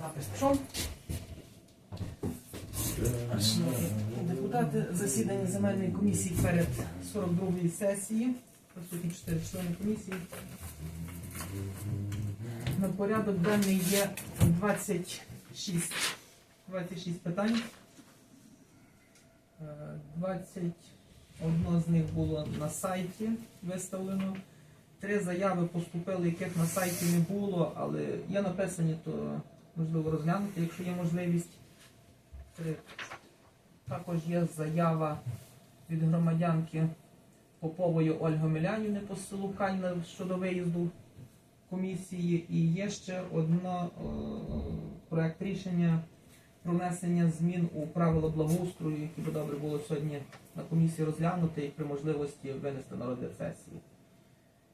Запис. Депутати, засідання земельної комісії перед 42-ї сесії. Присутні 4 члени комісії. На порядок денний є 26, 26 питань. Е, 21 з них було на сайті виставлено. Три заяви поступили, яких на сайті не було, але є написані, то можливо розглянути, якщо є можливість. Також є заява від громадянки Попової Ольги Милянівни по селу Кальна щодо виїзду комісії. І є ще одна е, проект рішення про внесення змін у правила благоустрою, які би добре було сьогодні на комісії розглянути і при можливості винести на сесії.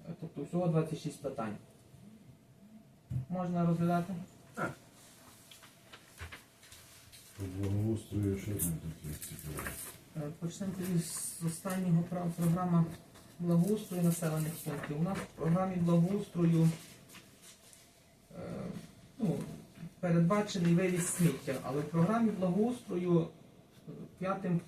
Е, Тобто всього 26 питань. Можна розглядати? По благоустрою що там таке цікаве? Е, Почнемо тоді з останнього прав програма благоустрою населених пунктів. У нас в програмі благоустрою е, ну, передбачений вивіз сміття, але в програмі благоустрою е, п'ятим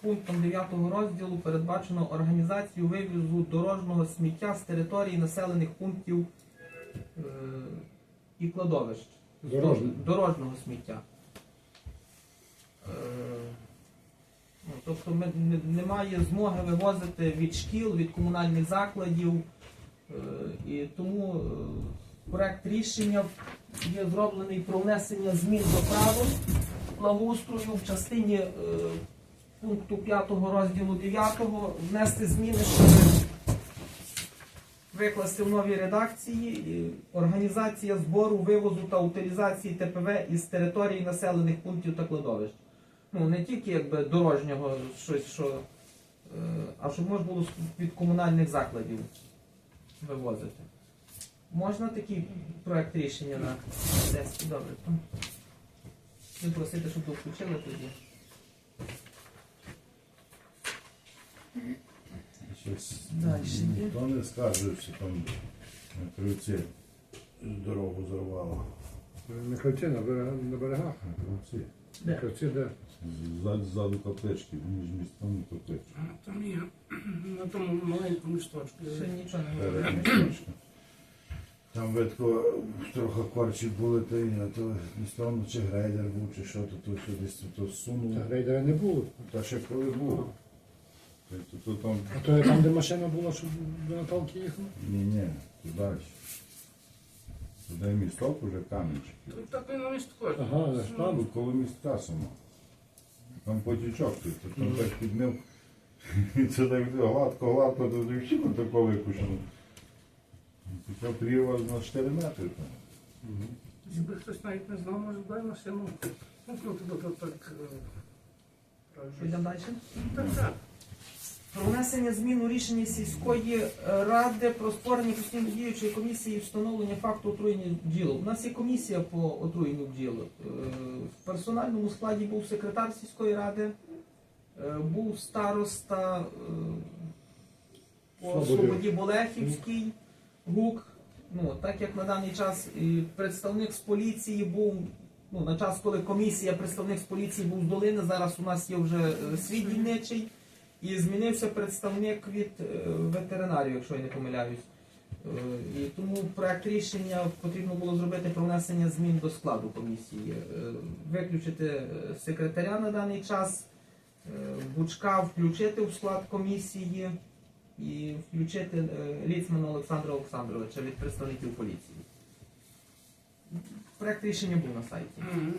пунктом 9 розділу передбачено організацію вивізу дорожнього сміття з території населених пунктів е, і кладовищ. Дорожнього. Дорожнього сміття. Е, Ну, тобто немає змоги вивозити від шкіл, від комунальних закладів. Е, і тому е, проект рішення є зроблений про внесення змін до правил благоустрою в частині пункту 5 розділу 9 внести зміни, щоб викласти в новій редакції організація збору, вивозу та утилізації ТПВ із території населених пунктів та кладовищ ну не тільки якби дорожнього щось, що, е, а щоб можна було від комунальних закладів вивозити. Можна такий проект рішення на сесії? Добре. то Ви просите, щоб ви включили тоді. Дальше ніхто не що там на кривці дорогу зірвало. На кольці на берегах. На берегах. На кривці. Де? Ззаду, ззаду коптечки, між містом і коптечки. А, Там є на тому маленькому листочку. Ще нічого не говорили. місточком. Там видко трохи корчі були, то, і, а то містом чи грейдер був, чи що, то, то що десь то, то сунув. Та грейдера не було. Та ще коли був. То, то, то там, А то там, де машина була, щоб до Наталки їхала? ні, ні, далі. Туди місток уже камінчик. Тут так і на містку. Ага, там. Тут коло містка само. Там потічок тут, то там так піднив. І це так гладко, гладко, то всі тако викушено. Така прірва на 4 метри. там. Якби хтось навіть не знав, може дай машину. Ну, ну, тут, так. е, далі. Так, так. Про внесення змін у рішення сільської е, ради про створення постійно діючої комісії і встановлення факту отруєння бджіл. У нас є комісія по отруєнню бджіл. Е, В персональному складі був секретар сільської ради, е, був староста по Свободі Болехівський, ГУК. Ну, так як на даний час і представник з поліції був. Ну, на час, коли комісія, представник з поліції був з долини, зараз у нас є вже свій дільничий. І змінився представник від е, ветеринарів, якщо я не помиляюсь. Е, І тому проект рішення потрібно було зробити про внесення змін до складу комісії. Е, Виключити секретаря на даний час, Бучка включити в склад комісії і включити Ліцмана Олександра Олександровича від представників поліції. Проект рішення був на сайті. Мгм.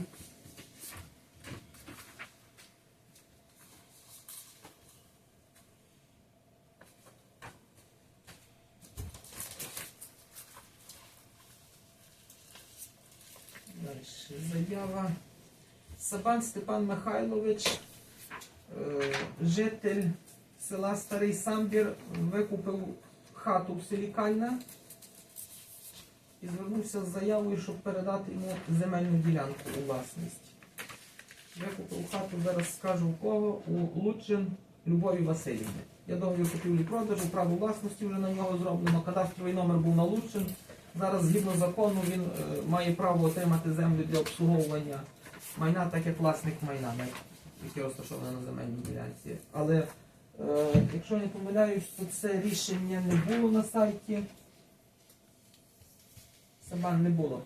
Дальше заява. Сабан Степан Михайлович, е, житель села Старий Самбір, викупив хату в селі Кальна і звернувся з заявою, щоб передати йому земельну ділянку у власність. Викупив хату, зараз скажу у кого, у Лучин Любові Васильівни. Я договір купівлі продажу, право власності вже на нього зроблено, кадастровий номер був на Лучин, Зараз, згідно закону, він е, має право отримати землю для обслуговування майна, так як власник майна, на- яке розташоване на земельній ділянці. Але е, якщо не помиляюсь, то це рішення не було на сайті. Себан не було.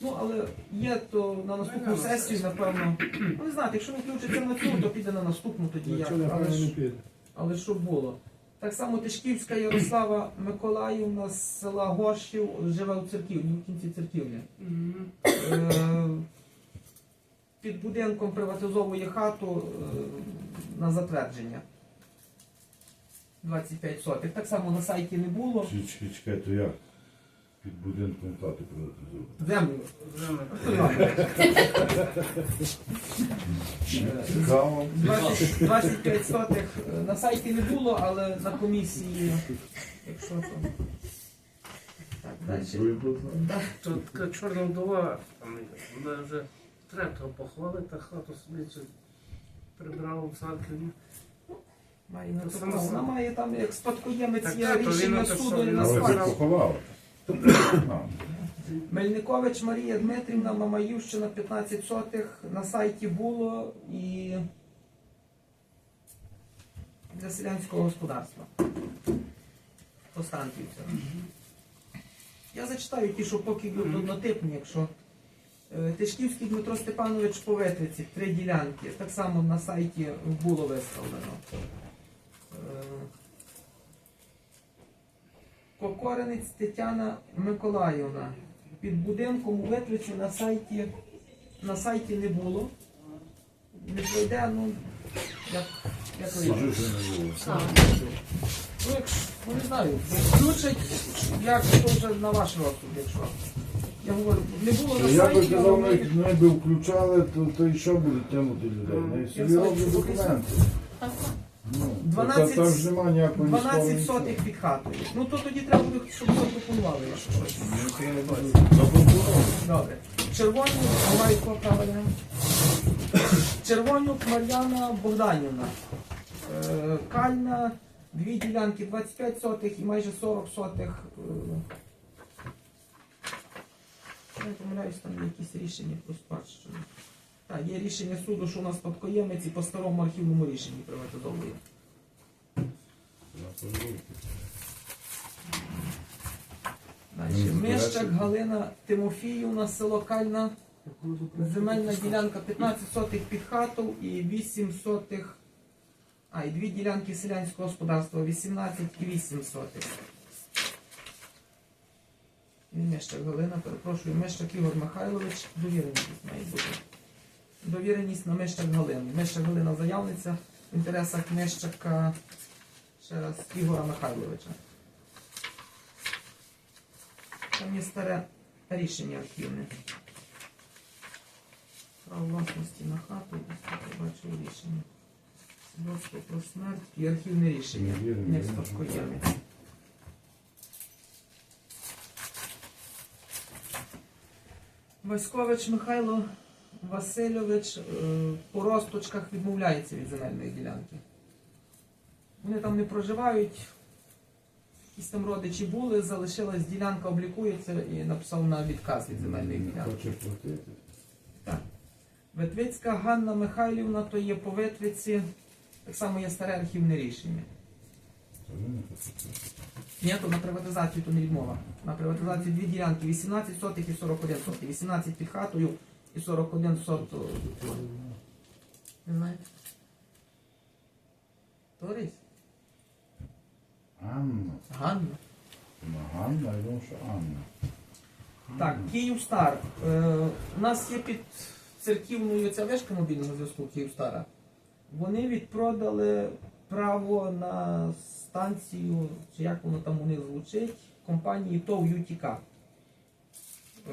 Ну, але є, то на наступну Ну, сесію, напевно. Ну, не знаю, якщо не включиться на цю, то піде на наступну тоді. Як. Якщо Але, ж, піде. але що було? Так само Тишківська Ярослава Миколаївна з села Горшів живе у церківні, в кінці церківні. Е, Під будинком приватизовує хату е, на затвердження. 25 сотих. Так само на сайті не було. Чекай, то як? Під будинком хати приватизувати. Землю. Вже Е, Цікаво. 20, 25 сотих на сайті не було, але на комісії, якщо то. Так, далі. Тут. Така чорна вдова, там, вона вже третього похвалити, хату собі чи прибрала в церкві. Має право. Вона має там як спадкоємець є рішення суду і на Але ти насправді- справу. Мельникович Марія Дмитрівна, Мамаївщина, 15 сотих. На сайті було і для селянського господарства. Останківця. Я зачитаю ті, що поки однотипні, якщо. Е, Тишківський Дмитро Степанович по Ветриці, три ділянки. Так само на сайті було виставлено. Кокоринець Тетяна Миколаївна. Під будинком у Ветвиці на сайті, на сайті не було. Не пройде, ну, як, як вийде. не. Ну, якщо, ну, не знаю, включать, як то вже на ваш розсуд, якщо. Я говорю, не було на Я би сайті, але казав, ми- навіть ми би включали, то, то і що буде тягнути людей? Не собі роблять документи. Ну, 12 та- Там ж немає ніякої 12 військової сотих під хатою. Ну то тоді треба буде, щоб запропонували, щось. Добре. Червонюк, немає кого правильно. Червонюк Мар'яна Богданівна. Е, Кальна, дві ділянки 25 сотих і майже 40 сотих. е, Я не помиляюсь, там є якісь рішення про спадщину. Так, є рішення суду, що у нас спадкоємець і по старому архівному рішенні приватизовує. Мищак заперечень. Галина Тимофіївна, село Кальна. Земельна ділянка 15 сотих під хату і 8 сотих. А, і дві ділянки селянського господарства 18 і 8 сотих. Мещак Галина, перепрошую, Мещак Ігор Михайлович, довіреність має бути. Довіреність на Мещак Галину. Мещак Галина заявниця в інтересах Мещака ще раз Ігора Михайловича. Там є старе рішення архівне. Право власності на хату, я побачив рішення. Свідоцтво про смерть і архівне рішення. Не спадкоємець. Васькович Михайло Васильович е, по розточках відмовляється від земельної ділянки. Вони там не проживають, якісь там родичі були, залишилась ділянка, облікується і написав на відказ від земельної ділянки. Хоче платити. Так. Ветвицька Ганна Михайлівна, то є по Ветвиці, так само є старе архівне рішення. Ні, то на приватизацію то не відмова. На приватизацію дві ділянки 18 сотих і 41 сотих. 18 під хатою і 41 сотих. Не знаєте? Торись? Анна. Ганна. Ганна, я думав, що Анна. Так, Київстар. Е, у нас є під церківною ця вишка мобільного зв'язку Київстара. Вони відпродали право на станцію, чи як воно там у них звучить, компанії ТОВ ЮТК.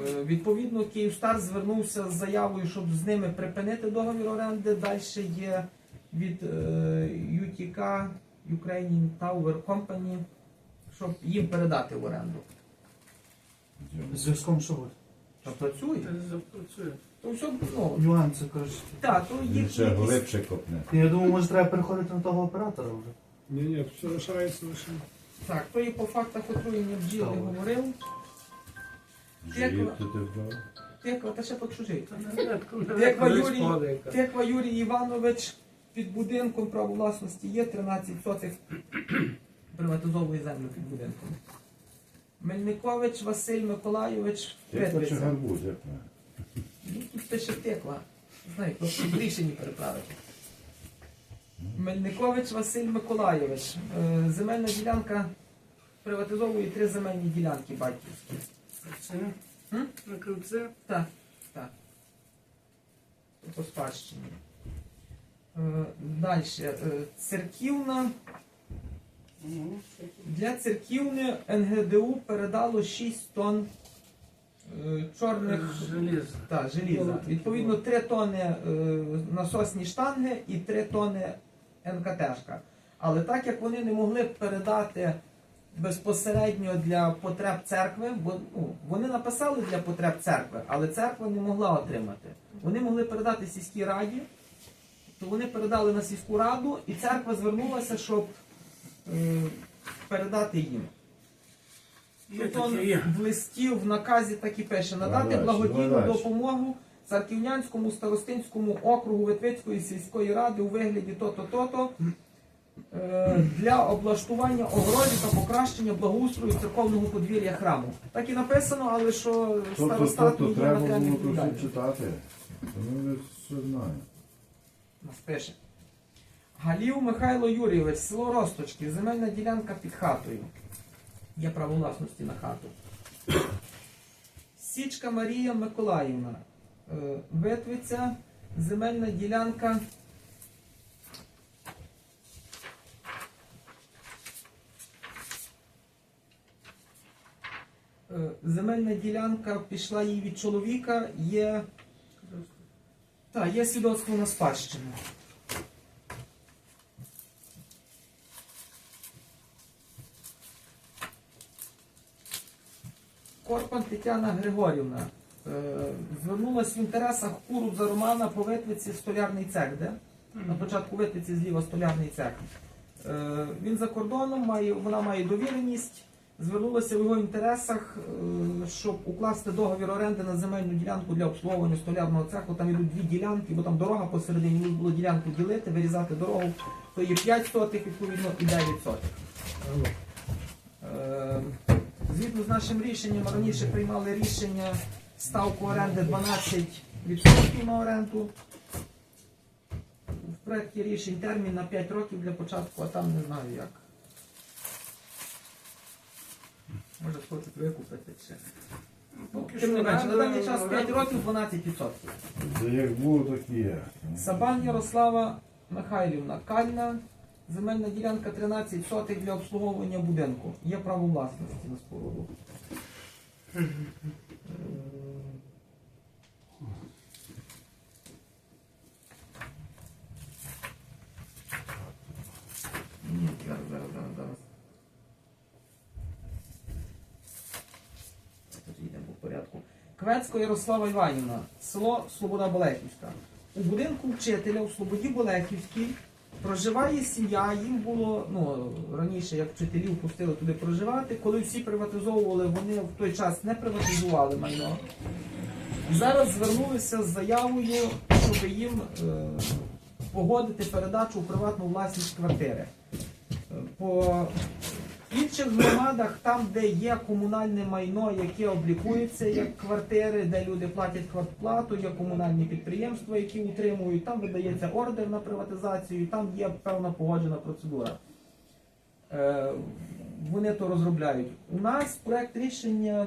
Е, Відповідно, Київстар звернувся з заявою, щоб з ними припинити договір оренди. Далі є від е, ЮТК Ukrainian Tower Company, щоб їм передати в оренду. Зв'язком що буде? Та працює. Ти запрацює. То все ну, Нюанси, кажуть. так, то їх ще якісь- глибше копне. Я думаю, може треба переходити на того оператора вже. Ні, ні, все лишається лише. Так, то і по фактах отруєння бджіл не Так. говорив. Тиква, та ще по чужий. Та не редко, не Як редко Юрій-. Тиква Юрій Іванович під будинком право власності є 13 сотих приватизовує землю під будинком. Мельникович Василь Миколайович Я хочу Ветвиця. гарбуз. Ну, тут пише тиква. Знаю, просто в рішенні переправити. Мельникович Василь Миколайович. Е, Земельна ділянка приватизовує три земельні ділянки батьківські. Це? М? На крильце? Так, так. По спадщині. Е, Далі. Церківна. Ну, Для церківни НГДУ передало 6 тонн е, чорних Желізо. та, желіза. Відповідно, 3 тонни е, насосні штанги і 3 тонни НКТшка. Але так як вони не могли передати безпосередньо для потреб церкви, бо ну, вони написали для потреб церкви, але церква не могла отримати. Вони могли передати сільській раді, то вони передали на сільську раду, і церква звернулася, щоб е, передати їм. Он в листі в наказі так і пише надати благодійну допомогу Царківнянському старостинському округу Ветвицької сільської ради у вигляді то-то, то-то для облаштування огорожі та покращення благоустрою церковного подвір'я храму. Так і написано, але що Тобто, старостат тобто не є треба матеріальним було то все відповідальним. читати. Ми все знаємо. Нас пише. Галів Михайло Юрійович, село Росточки, земельна ділянка під хатою. Є право власності на хату. Січка Марія Миколаївна. Е, Витвиця, земельна ділянка. Земельна ділянка пішла їй від чоловіка, є так, є свідоцтво на спадщину. Корпан Тетяна Григорівна е, звернулася в інтересах Курудза Романа по витвиці столярний цех, де? На початку витвиці зліва столярний цех. Е, він за кордоном, має, вона має довіреність, звернулася в його інтересах, е, щоб укласти договір оренди на земельну ділянку для обслуговування столярного цеху. Там ідуть дві ділянки, бо там дорога посередині, було ділянку ділити, вирізати дорогу, то є 5 сотих, відповідно, і 9 сотих. Е, Згідно з нашим рішенням, раніше приймали рішення ставку оренди 12% на оренду. В проєкті рішень термін на 5 років для початку, а там не знаю як. Може хочуть викупити ще. Ну, Поки Тим не менше, на даний час 5 років 12%. Це як було, так і є. Сабан Ярослава Михайлівна, Кальна, земельна ділянка 13 сотих для обслуговування будинку. Є право власності на споруду. Е, Ні, зараз, зараз, зараз, зараз. Тоді йдемо по Квецько Ярослава Іванівна, село Слобода Болехівська. У будинку вчителя у Слободі Болехівській проживає сім'я. Їм було ну, раніше, як вчителів пустили туди проживати. Коли всі приватизовували, вони в той час не приватизували майно. Зараз звернулися з заявою, щоб їм е, погодити передачу у приватну власність квартири. Е, По інших громадах, там, де є комунальне майно, яке облікується як квартири, де люди платять квартплату, є комунальні підприємства, які утримують, там видається ордер на приватизацію, там є певна погоджена процедура. Е, Вони то розробляють. У нас проект рішення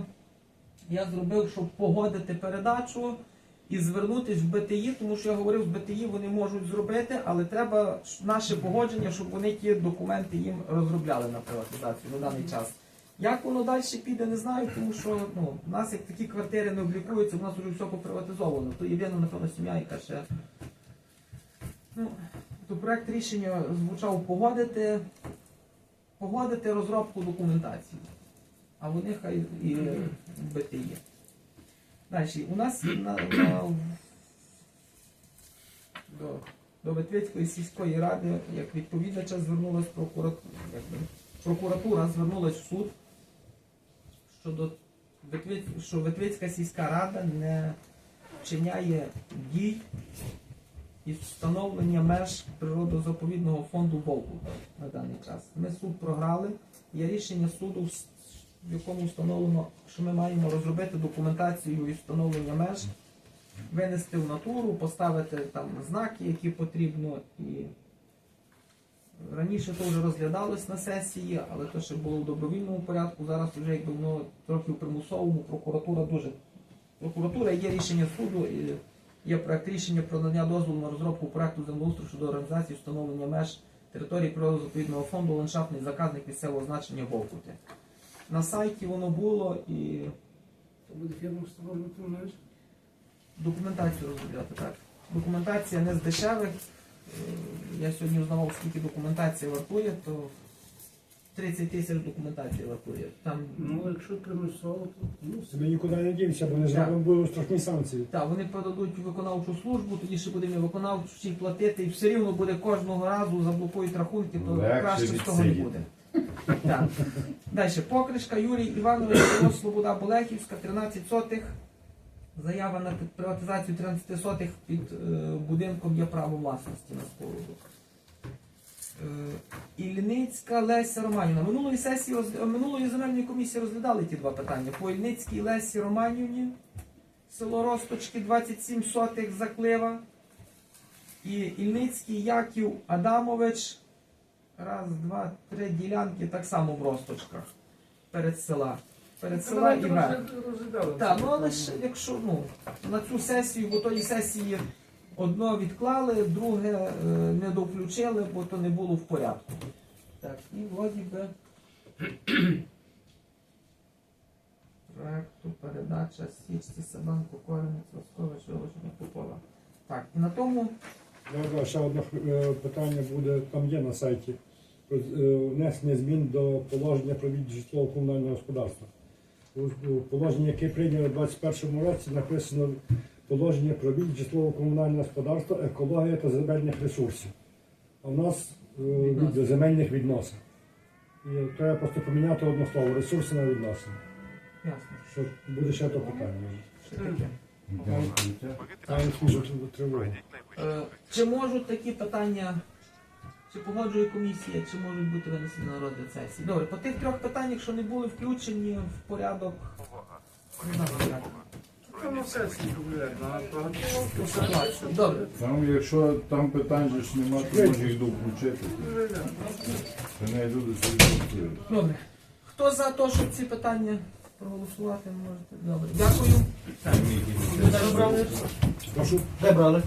я зробив, щоб погодити передачу і звернутися в БТІ, тому що я говорив, з БТІ вони можуть зробити, але треба наше погодження, щоб вони ті документи їм розробляли на приватизацію на даний час. Як воно далі піде, не знаю, тому що ну, у нас як такі квартири не облікуються, у нас вже все поприватизовано. То єдина, напевно, сім'я, яка ще. Ну, то проект рішення звучав погодити, погодити розробку документації. А вони хай і в БТІ. Далі, у нас на, на, до, до Ветвицької сільської ради, як відповідача, звернулась прокуратура, прокуратура звернулась в суд щодо що Ветвицька сільська рада не вчиняє дій із встановлення меж природозаповідного фонду Волку на даний час. Ми суд програли. Є рішення суду, в якому встановлено, що ми маємо розробити документацію із встановлення меж, винести в натуру, поставити там знаки, які потрібно. І раніше то вже розглядалось на сесії, але то ще було в добровільному порядку. Зараз вже якби воно трохи в примусовому. Прокуратура дуже прокуратура є рішення суду. І Є проект рішення про надання дозволу на розробку проекту землеустрою щодо організації встановлення меж території природозаповідного фонду ландшафтний заказник місцевого значення Вовкути. На сайті воно було і То буде фірма встановлювати документацію розробляти. Так. Документація не з дешевих. Е, Я сьогодні узнавав, скільки документації вартує, то 30 тисяч документації вартує. Там Ну, якщо примусово, то ну, Ми нікуди не дівся, бо не зробимо будуть страшні санкції. Так, вони подадуть у виконавчу службу, тоді ще будемо виконавчі платити, і все рівно буде кожного разу заблокують рахунки, то Легше краще з того не відсидіти. буде. Так. Далі, покришка Юрій Іванович, село Слобода Болехівська, 13 сотих. Заява на приватизацію 13 сотих під е, будинком є право власності на споруду. Е, Ільницька Леся Романівна. Минулої сесії минулої земельної комісії розглядали ті два питання. По Ільницькій Лесі Романівні село Росточки 27 сотих заклива. І Ільницький Яків Адамович. Раз, два, три ділянки так само в Росточках. Перед села. Перед села і верх. Так, ну але ж якщо ну, на цю сесію, бо тої сесії одно відклали, друге е, не довключили, бо то не було в порядку. Так, і вроді би проекту передача Січці Сабанку Коренець Роскович виложення Попова. Так, і на тому Добре, ще одне е, питання буде, там є на сайті. Е, Внесення змін до положення про від житлово-комунального господарства. У положенні, яке прийнято у 2021 році, написано положення про від житлово-комунального господарства, екологія та земельних ресурсів. А в нас е, від земельних відносин. І треба просто поміняти одне слово ресурси на відносини. ясно, Що буде ще то питання. що таке. Там. Е, Чи можуть такі питання, чи погоджує комісія, чи можуть бути винесені на розгляд сесії? Добре, по тих трьох питаннях, що не були включені в порядок. Добре. Там, якщо там питань же ж нема, то може їх довключити. Це не люди собі голосують. Добре. Хто за те, щоб ці питання проголосувати, можете? Добре. Дякую. Так. Прошу. Де брали?